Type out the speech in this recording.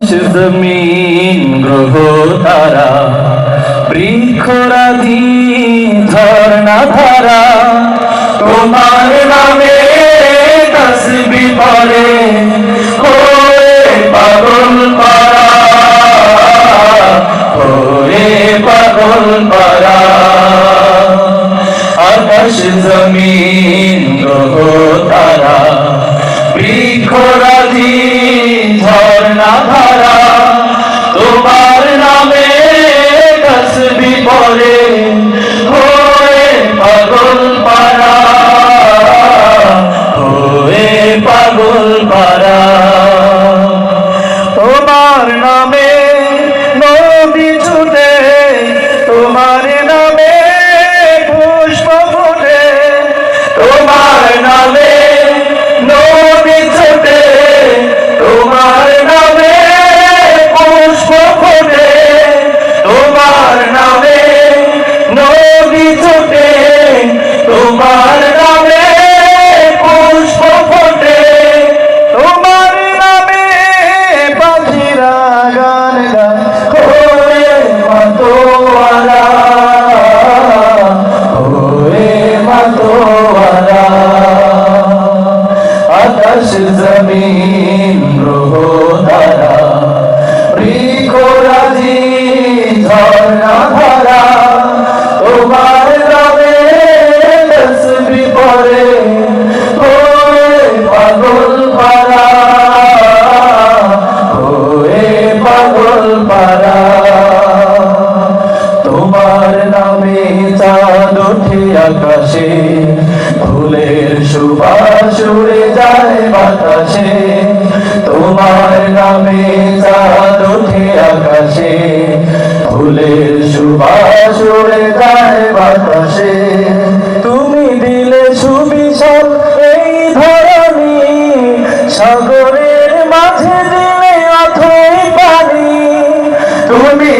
জমিন গ্রহ তারা বৃক্ষরাধি ঝর্ণা ধারা তোমার নামে তসবি পড়ে ওরে পাগল পারা ওরে পাগল পারা আকাশ জমিন, গ্রহ পাগল পারা তোমার নামে নদী আকাশ জমিন গ্রহ ধারা বৃক্ষরাজি ঝর্ণা ধারা তোমার নামে তসবি পড়ে হোয়ে পাগল পারা হোয়ে পাগল পারা তোমার নামে চাঁদ ওঠে আকাশে তোমার নামে চাঁদ ওঠে আকাশে, ফুলের সুবাস উড়ে যায় বাতাসে। তুমি দিলে সুবিশাল এই ধরনি সাগরের মাঝে দিলে অথই পানি। তুমি